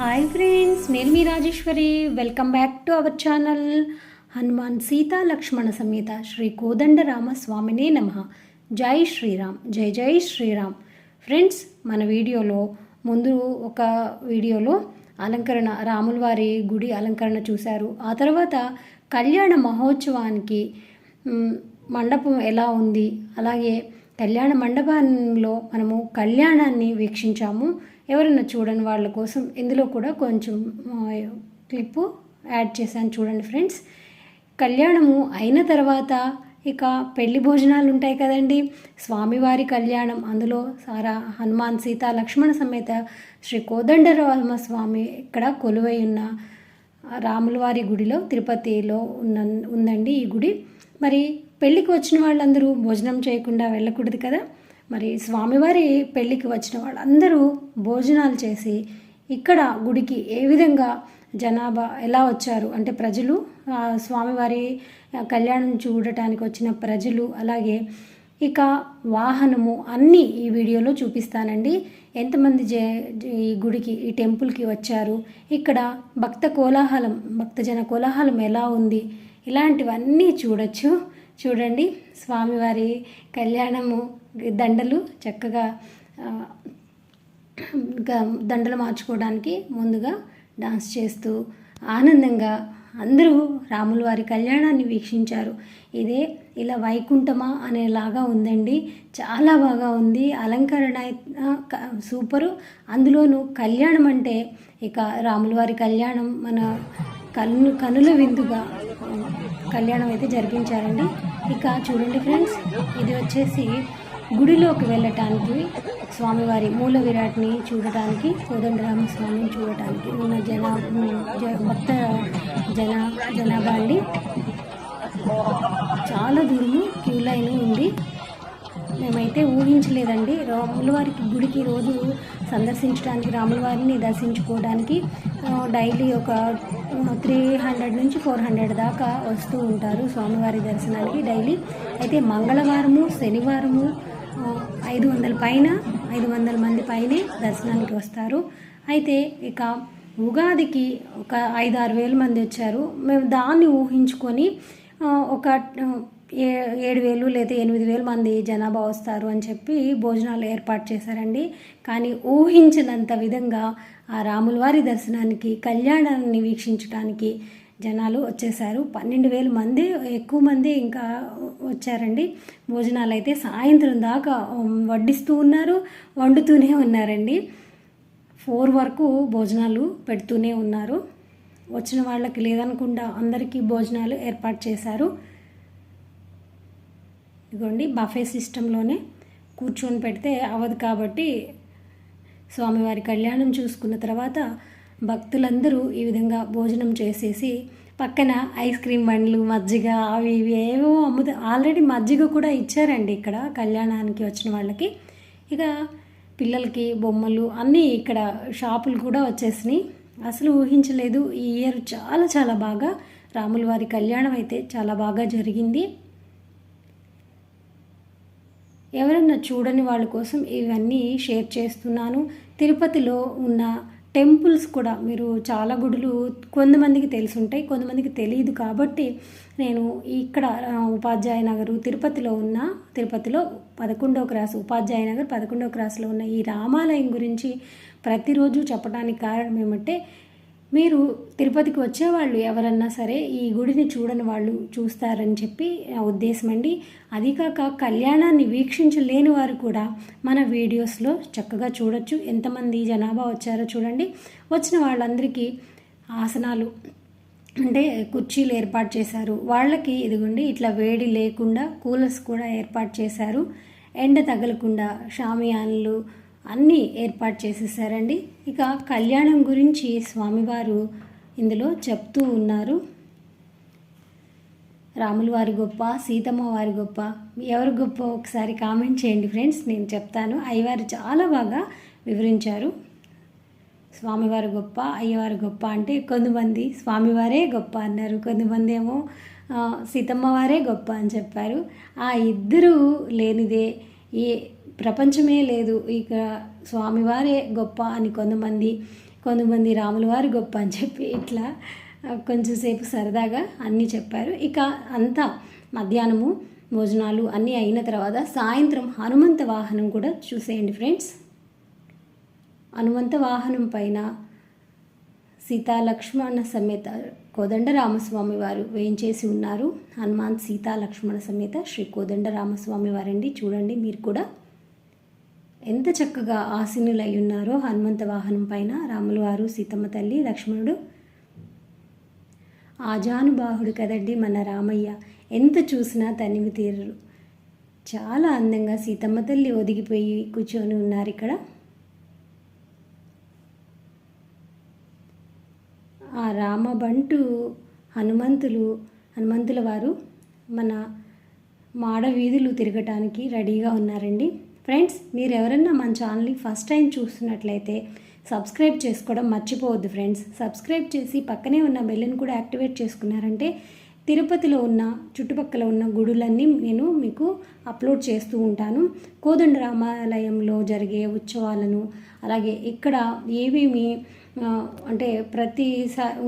Hi friends నేను మీ Rajeshwari. Welcome back to our channel Hanuman Sita Lakshmana సమేత శ్రీ కోదండరామ స్వామినే నమ. జై శ్రీరామ్ జై జై శ్రీరామ్. ఫ్రెండ్స్ మన వీడియోలో ముందు ఒక వీడియోలో అలంకరణ రాముల వారి గుడి అలంకరణ చూశారు. ఆ తర్వాత కళ్యాణ మహోత్సవానికి మండపం ఎలా ఉంది? అలాగే కళ్యాణ మండపంలో మనము కళ్యాణాన్ని వీక్షించాము. ఎవరైనా చూడని వాళ్ళ కోసం ఇందులో కూడా కొంచెం క్లిప్పు యాడ్ చేశాను చూడండి ఫ్రెండ్స్. కళ్యాణము అయిన తర్వాత ఇక పెళ్ళి భోజనాలు ఉంటాయి కదండి. స్వామివారి కళ్యాణం అందులో సారా హనుమాన్ సీత లక్ష్మణ సమేత శ్రీ కోదండరామ స్వామి ఇక్కడ కొలువై ఉన్న రాములవారి గుడిలో తిరుపతిలో ఉన్న ఉందండి ఈ గుడి. మరి పెళ్ళికి వచ్చిన వాళ్ళందరూ భోజనం చేయకుండా వెళ్ళకూడదు కదా. మరి స్వామివారి పెళ్ళికి వచ్చిన వాళ్ళందరూ భోజనాలు చేసి ఇక్కడ గుడికి ఏ విధంగా జనాభా ఎలా వచ్చారు? అంటే ప్రజలు స్వామివారి కళ్యాణం చూడటానికి వచ్చిన ప్రజలు అలాగే ఇక వాహనము అన్నీ ఈ వీడియోలో చూపిస్తానండి. ఎంతమంది జే ఈ గుడికి ఈ టెంపుల్కి వచ్చారు? ఇక్కడ భక్త కోలాహలం భక్తజన కోలాహలం ఎలా ఉంది? ఇలాంటివన్నీ చూడొచ్చు. చూడండి స్వామివారి కళ్యాణము దండలు చక్కగా దండలు మార్చుకోవడానికి ముందుగా డాన్స్ చేస్తూ ఆనందంగా అందరూ రాముల వారి కళ్యాణాన్ని వీక్షించారు. ఇదే ఇలా వైకుంఠమా అనేలాగా ఉందండి. చాలా బాగా ఉంది. అలంకరణ సూపరు. అందులోనూ కళ్యాణం అంటే ఇక రాముల వారి కళ్యాణం మన కన్ను కనుల విందుగా కళ్యాణం అయితే జరిపించారండి. ఇక చూడండి ఫ్రెండ్స్ ఇది వచ్చేసి గుడిలోకి వెళ్ళటానికి స్వామివారి మూల విరాట్ని చూడటానికి కోదండరామ స్వామిని చూడటానికి ఉన్న జన భక్త జన జనాభా అండి. చాలా దూరము క్యూ లైన్ ఉంది. మేమైతే ఊహించలేదండి. రాముల వారికి గుడికి రోజు సందర్శించడానికి రాముల వారిని దర్శించుకోవడానికి డైలీ ఒక త్రీ హండ్రెడ్ నుంచి ఫోర్ హండ్రెడ్ దాకా వస్తూ ఉంటారు స్వామివారి దర్శనానికి డైలీ. అయితే మంగళవారము శనివారము ఐదు వందల పైన ఐదు వందల మంది పైనే దర్శనానికి వస్తారు. అయితే ఇక ఉగాదికి ఒక ఐదు ఆరు వేల మంది వచ్చారు. మేము దాన్ని ఊహించుకొని ఒక ఏ ఏడు వేలు లేదా ఎనిమిది వేలు మంది జనాభా వస్తారు అని చెప్పి భోజనాలు ఏర్పాటు చేశారండి. కానీ ఊహించినంత విధంగా ఆ రాములవారి దర్శనానికి కళ్యాణాన్ని వీక్షించడానికి జనాలు వచ్చేసారు పన్నెండు వేల మంది ఎక్కువ మంది ఇంకా వచ్చారండి. భోజనాలు అయితే సాయంత్రం దాకా వడ్డిస్తూ ఉన్నారు వండుతూనే ఉన్నారండి. ఫోర్ వరకు భోజనాలు పెడుతూనే ఉన్నారు. వచ్చిన వాళ్ళకి లేదనకుండా అందరికీ భోజనాలు ఏర్పాటు చేశారు. ఇదిగోండి బఫే సిస్టంలోనే కూర్చొని పెడితే అవ్వదు కాబట్టి స్వామివారి కళ్యాణం చూసుకున్న తర్వాత భక్తులందరూ ఈ విధంగా భోజనం చేసేసి పక్కన ఐస్ క్రీమ్ బండ్లు మజ్జిగ అవి ఇవి ఏవో అమ్ముతా ఆల్రెడీ మజ్జిగ కూడా ఇచ్చారండి ఇక్కడ కళ్యాణానికి వచ్చిన వాళ్ళకి. ఇక పిల్లలకి బొమ్మలు అన్నీ ఇక్కడ షాపులు కూడా వచ్చేసినాయి. అసలు ఊహించలేదు ఈ ఇయర్ చాలా చాలా బాగా రాముల వారి కళ్యాణం అయితే చాలా బాగా జరిగింది. ఎవరన్నా చూడని వాళ్ళ కోసం ఇవన్నీ షేర్ చేస్తున్నాను. తిరుపతిలో ఉన్న టెంపుల్స్ కూడా మీరు చాలా గుడులు కొంతమందికి తెలుసుంటాయి కొంతమందికి తెలియదు కాబట్టి నేను ఇక్కడ ఉపాధ్యాయ నగరు తిరుపతిలో ఉన్న తిరుపతిలో పదకొండవ క్రాస్ ఉపాధ్యాయ నగర్ పదకొండవ క్రాస్లో ఉన్న ఈ రామాలయం గురించి ప్రతిరోజు చెప్పడానికి కారణం ఏమంటే మీరు తిరుపతికి వచ్చేవాళ్ళు ఎవరన్నా సరే ఈ గుడిని చూడని వాళ్ళు చూస్తారని చెప్పి నా ఉద్దేశం అండి. అది కాక కళ్యాణాన్ని వీక్షించలేని వారు కూడా మన వీడియోస్లో చక్కగా చూడొచ్చు. ఎంతమంది జనాభా వచ్చారో చూడండి. వచ్చిన వాళ్ళందరికీ ఆసనాలు అంటే కుర్చీలు ఏర్పాటు చేశారు. వాళ్ళకి ఇదిగోండి ఇట్లా వేడి లేకుండా కూలర్స్ కూడా ఏర్పాటు చేశారు. ఎండ తగలకుండా షామియాన్లు అన్నీ ఏర్పాటు చేసేసారండి ఇక కళ్యాణం గురించి స్వామివారు ఇందులో చెప్తూ ఉన్నారు. రాముల వారి గొప్ప సీతమ్మ వారి గొప్ప ఎవరు గొప్ప ఒకసారి కామెంట్ చేయండి ఫ్రెండ్స్ నేను చెప్తాను. అయ్యవారు చాలా బాగా వివరించారు. స్వామివారు గొప్ప అయ్యవారు గొప్ప అంటే కొంతమంది స్వామివారే గొప్ప అన్నారు. కొంతమంది ఏమో సీతమ్మ వారే గొప్ప అని చెప్పారు. ఆ ఇద్దరు లేనిదే ఏ ప్రపంచమే లేదు. ఇక స్వామివారే గొప్ప అని కొంతమంది కొంతమంది రాముల వారు గొప్ప అని చెప్పి ఇట్లా కొంచెంసేపు సరదాగా అన్నీ చెప్పారు. ఇక అంతా మధ్యాహ్నము భోజనాలు అన్నీ అయిన తర్వాత సాయంత్రం హనుమంత వాహనం కూడా చూసేయండి ఫ్రెండ్స్. హనుమంత వాహనం పైన సీతా లక్ష్మణ సమేత కోదండ రామస్వామి వారు వేయించేసి ఉన్నారు. హనుమాన్ సీతా లక్ష్మణ సమేత శ్రీ కోదండ రామస్వామి వారండి. చూడండి మీరు కూడా. ఎంత చక్కగా ఆసీనులై ఉన్నారో హనుమంత వాహనం పైన రాములు వారు సీతమ్మ తల్లి లక్ష్మణుడు. ఆజానుబాహుడు కదండి మన రామయ్య. ఎంత చూసినా తనివి తీరరు. చాలా అందంగా సీతమ్మ తల్లి ఒదిగిపోయి కూర్చొని ఉన్నారు ఇక్కడ. ఆ రామబంటు హనుమంతులు హనుమంతుల వారు మన మాడ వీధులు తిరగటానికి రెడీగా ఉన్నారండి. ఫ్రెండ్స్ మీరు ఎవరన్నా మన ఛానల్ని ఫస్ట్ టైం చూస్తున్నట్లయితే సబ్స్క్రైబ్ చేసుకోవడం మర్చిపోవద్దు ఫ్రెండ్స్. సబ్స్క్రైబ్ చేసి పక్కనే ఉన్న బెల్లని కూడా యాక్టివేట్ చేసుకున్నారంటే తిరుపతిలో ఉన్న చుట్టుపక్కల ఉన్న గుడులన్నీ నేను మీకు అప్లోడ్ చేస్తూ ఉంటాను. కోదండ రామాలయంలో జరిగే ఉత్సవాలను అలాగే ఇక్కడ ఏవేమి అంటే ప్రతి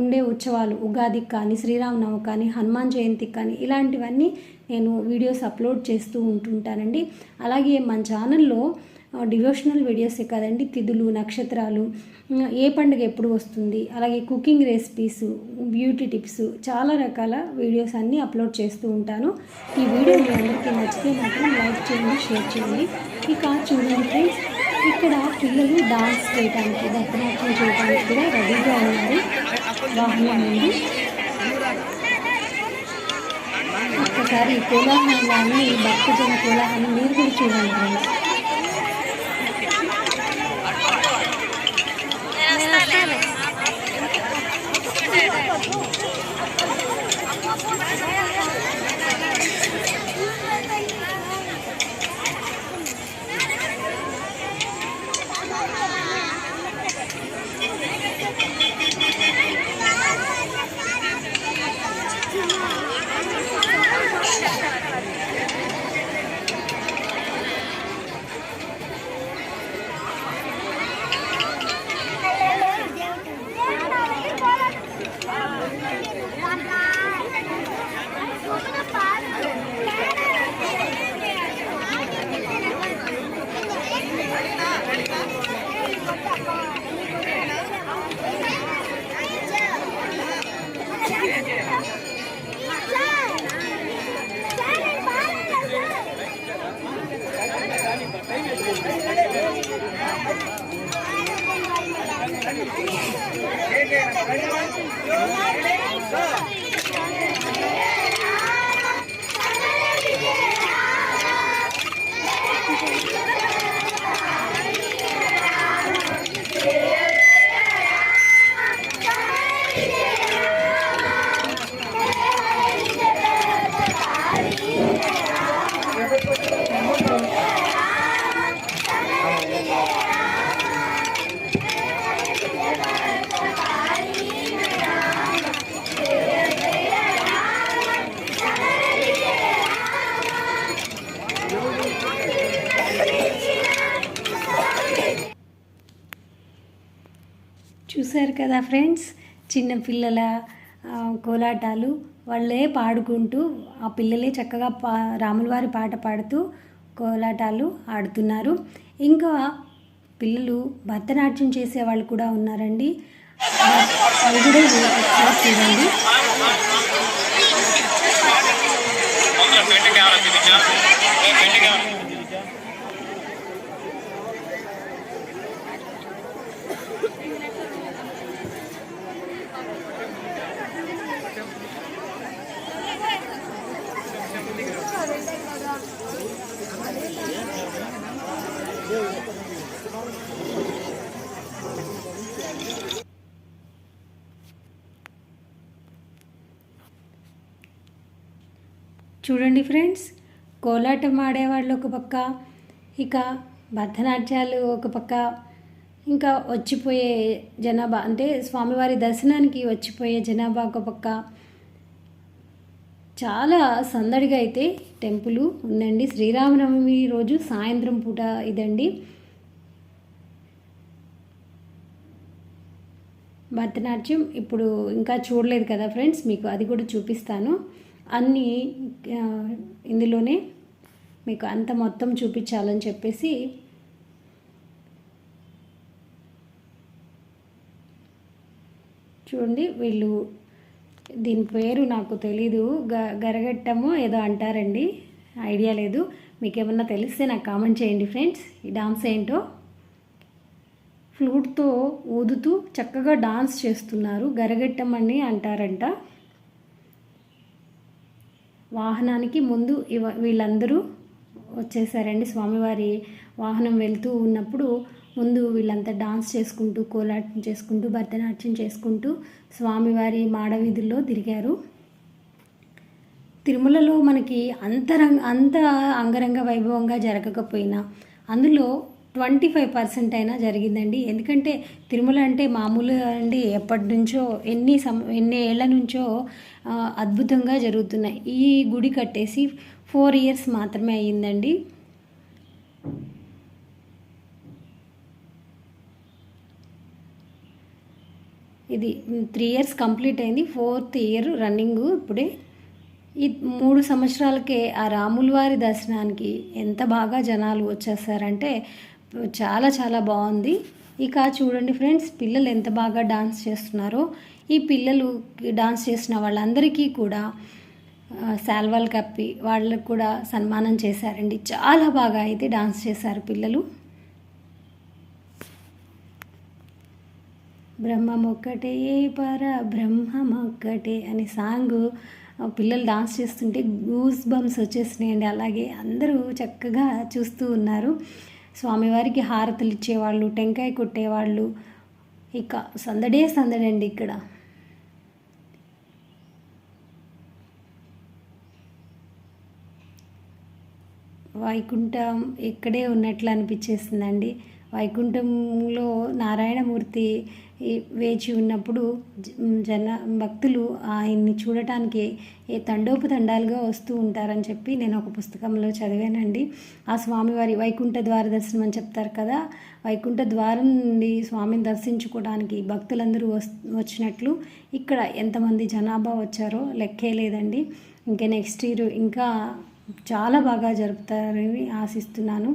ఉండే ఉత్సవాలు ఉగాదికి కానీ శ్రీరామనవమి కానీ హనుమాన్ జయంతికి కానీ ఇలాంటివన్నీ నేను వీడియోస్ అప్లోడ్ చేస్తూ ఉంటుంటానండి. అలాగే మన ఛానల్లో డివోషనల్ వీడియోసే కాదండి. తిథులు నక్షత్రాలు ఏ పండుగ ఎప్పుడు వస్తుంది? అలాగే కుకింగ్ రెసిపీస్ బ్యూటీ టిప్స్ చాలా రకాల వీడియోస్ అన్నీ అప్లోడ్ చేస్తూ ఉంటాను. ఈ వీడియో మీ అందరికీ నచ్చితే మాత్రం లైక్ చేయండి షేర్ చేయండి. ఇక చూడండి ఫ్రెండ్స్ ఇక్కడ పిల్లలు డాన్స్ చేయడానికి భరతనాట్యం చేయడానికి కూడా రెడీగా ఉన్నారు. వాహనం ఒక్కసారి ఈ కోలాహలాన్ని భక్తజన కోలాహలం మీరు కూడా చూడండి. ఫ్రెండ్స్ చూశారు కదా ఫ్రెండ్స్? చిన్న పిల్లల కోలాటాలు వాళ్ళే పాడుకుంటూ ఆ పిల్లలే చక్కగా పా రాములవారి పాట పాడుతూ కోలాటాలు ఆడుతున్నారు. ఇంకా పిల్లలు భరతనాట్యం చేసే వాళ్ళు కూడా ఉన్నారండి. అవి కూడా ఒకసారి చూడండి ఫ్రెండ్స్ కోలాటం ఆడేవాళ్ళు ఒక పక్క ఇక భరతనాట్యాలు ఒక పక్క ఇంకా వచ్చిపోయే జనాభా అంటే స్వామివారి దర్శనానికి వచ్చిపోయే జనాభా ఒక పక్క చాలా సందడిగా అయితే టెంపుల్ ఉందండి. శ్రీరామనవమి రోజు సాయంత్రం పూట ఇదండి. భరతనాట్యం ఇప్పుడు ఇంకా చూడలేదు కదా ఫ్రెండ్స్ మీకు అది కూడా చూపిస్తాను. అన్నీ ఇందులోనే మీకు అంత మొత్తం చూపించాలని చెప్పేసి చూడండి. వీళ్ళు దీని పేరు నాకు తెలీదు. గ గరగట్టము ఏదో అంటారండి. ఐడియా లేదు. మీకు ఏమన్నా తెలిస్తే నాకు కామెంట్ చేయండి ఫ్రెండ్స్. ఈ డాన్స్ ఏంటో? ఫ్లూట్తో ఊదుతూ చక్కగా డాన్స్ చేస్తున్నారు. గరగట్టం అని అంటారంట. వాహనానికి ముందు ఇవ వీళ్ళందరూ వచ్చేసారండి. స్వామివారి వాహనం వెళ్తూ ఉన్నప్పుడు ముందు వీళ్ళంతా డాన్స్ చేసుకుంటూ కోలాటం చేసుకుంటూ భరతనాట్యం చేసుకుంటూ స్వామివారి మాడవీధుల్లో తిరిగారు. తిరుమలలో మనకి అంతరంగ అంత అంగరంగ వైభవంగా జరగకపోయినా అందులో ట్వంటీ ఫైవ్ పర్సెంట్ అయినా జరిగిందండి. ఎందుకంటే తిరుమల అంటే మామూలు అండి ఎప్పటి నుంచో ఎన్ని సం ఎన్ని ఏళ్ళ నుంచో అద్భుతంగా జరుగుతున్నాయి. ఈ గుడి కట్టేసి ఫోర్ ఇయర్స్ మాత్రమే అయ్యిందండి. ఇది త్రీ ఇయర్స్ కంప్లీట్ అయింది. ఫోర్త్ ఇయర్ రన్నింగ్ ఇప్పుడే. ఈ మూడు సంవత్సరాలకే ఆ రాములవారి దర్శనానికి ఎంత బాగా జనాలు వచ్చేసారంటే చాలా చాలా బాగుంది. ఇక చూడండి ఫ్రెండ్స్ పిల్లలు ఎంత బాగా డాన్స్ చేస్తున్నారో. ఈ పిల్లలు డాన్స్ చేసిన వాళ్ళందరికీ కూడా శాల్వాలు కప్పి వాళ్ళకు కూడా సన్మానం చేశారండి. చాలా బాగా అయితే డాన్స్ చేశారు పిల్లలు. బ్రహ్మమొక్కటే పర బ్రహ్మమొక్కటే అనే సాంగ్ పిల్లలు డాన్స్ చేస్తుంటే గూస్ బంప్స్ వచ్చేసినాయండి. అలాగే అందరూ చక్కగా చూస్తూ ఉన్నారు. స్వామివారికి హారతులు ఇచ్చేవాళ్ళు టెంకాయ కొట్టేవాళ్ళు. ఇక సందడే సందడండి ఇక్కడ. వైకుంఠం ఇక్కడే ఉన్నట్లు అనిపించేసిందండి. వైకుంఠంలో నారాయణమూర్తి వేచి ఉన్నప్పుడు జన భక్తులు ఆయన్ని చూడటానికి ఏ తండోపతండాలుగా వస్తూ ఉంటారని చెప్పి నేను ఒక పుస్తకంలో చదివానండి. ఆ స్వామివారి వైకుంఠ ద్వార దర్శనం అని చెప్తారు కదా వైకుంఠ ద్వారం నుండి స్వామిని దర్శించుకోవడానికి భక్తులందరూ వచ్చినట్లు ఇక్కడ ఎంతమంది జనాభా వచ్చారో లెక్కే లేదండి. ఇంకా నెక్స్ట్ ఇయర్ ఇంకా చాలా బాగా జరుపుతారని ఆశిస్తున్నాను.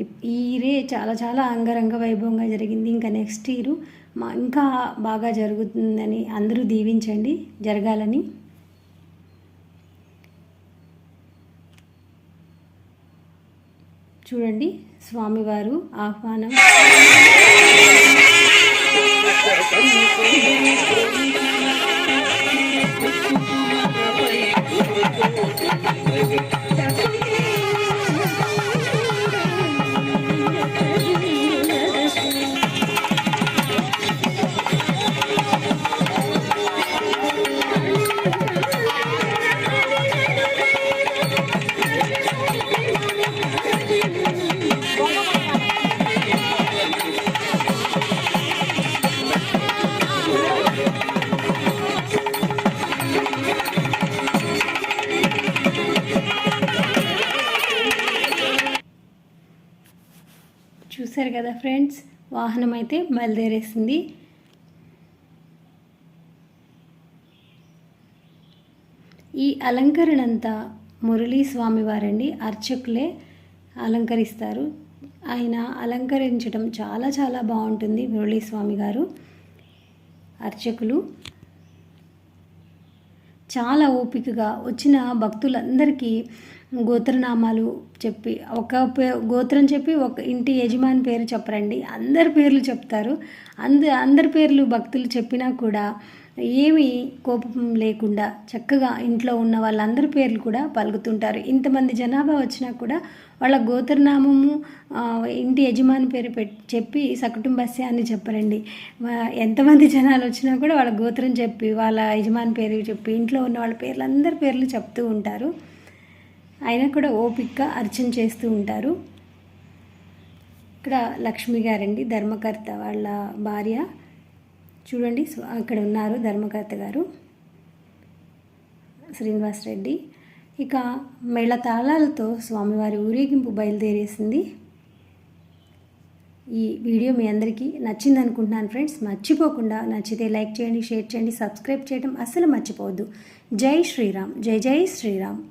ఈరే ఈ ఇయరే చాలా చాలా అంగరంగ వైభవంగా జరిగింది. ఇంకా నెక్స్ట్ ఇయర్ ఇంకా బాగా జరుగుతుందని అందరూ దీవించండి జరగాలని చూడండి స్వామివారు ఆహ్వానం Thank you. ఫ్రెండ్స్ వాహనం అయితే బయలుదేరేసింది. ఈ అలంకరణ అంతా మురళీ స్వామి వారండి. అర్చకులే అలంకరిస్తారు. ఆయన అలంకరించడం చాలా చాలా బాగుంటుంది మురళీ స్వామి గారు. అర్చకులు చాలా ఓపికగా వచ్చిన భక్తులందరికీ గోత్రనామాలు చెప్పి ఒక పే గోత్రం చెప్పి ఒక ఇంటి యజమాని పేరు చెప్పరండి. అందరి పేర్లు చెప్తారు. అంద అందరి పేర్లు భక్తులు చెప్పినా కూడా ఏమీ కోపం లేకుండా చక్కగా ఇంట్లో ఉన్న వాళ్ళందరి పేర్లు కూడా పలుకుతుంటారు. ఇంతమంది జనాభా వచ్చినా కూడా వాళ్ళ గోత్రనామము ఇంటి యజమాని పేరు పెట్ చెప్పి సకుటుంబస్య అని చెప్పరండి ఎంతమంది జనాలు వచ్చినా కూడా వాళ్ళ గోత్రం చెప్పి వాళ్ళ యజమాని పేరు చెప్పి ఇంట్లో ఉన్న వాళ్ళ పేర్లు అందరి పేర్లు చెప్తూ ఉంటారు. అయినా కూడా ఓపిక్గా అర్చన చేస్తూ ఉంటారు. ఇక్కడ లక్ష్మి గారండి ధర్మకర్త వాళ్ళ భార్య. చూడండి. అక్కడ ఉన్నారు ధర్మకర్త గారు. శ్రీనివాస్ రెడ్డి. ఇక మేళ తాళాలతో స్వామివారి ఊరేగింపు బయలుదేరేసింది. ఈ వీడియో మీ అందరికీ నచ్చింది అనుకుంటున్నాను ఫ్రెండ్స్. మర్చిపోకుండా నచ్చితే లైక్ చేయండి షేర్ చేయండి సబ్స్క్రైబ్ చేయడం అస్సలు మర్చిపోవద్దు. జై శ్రీరామ్. జై జై శ్రీరామ్.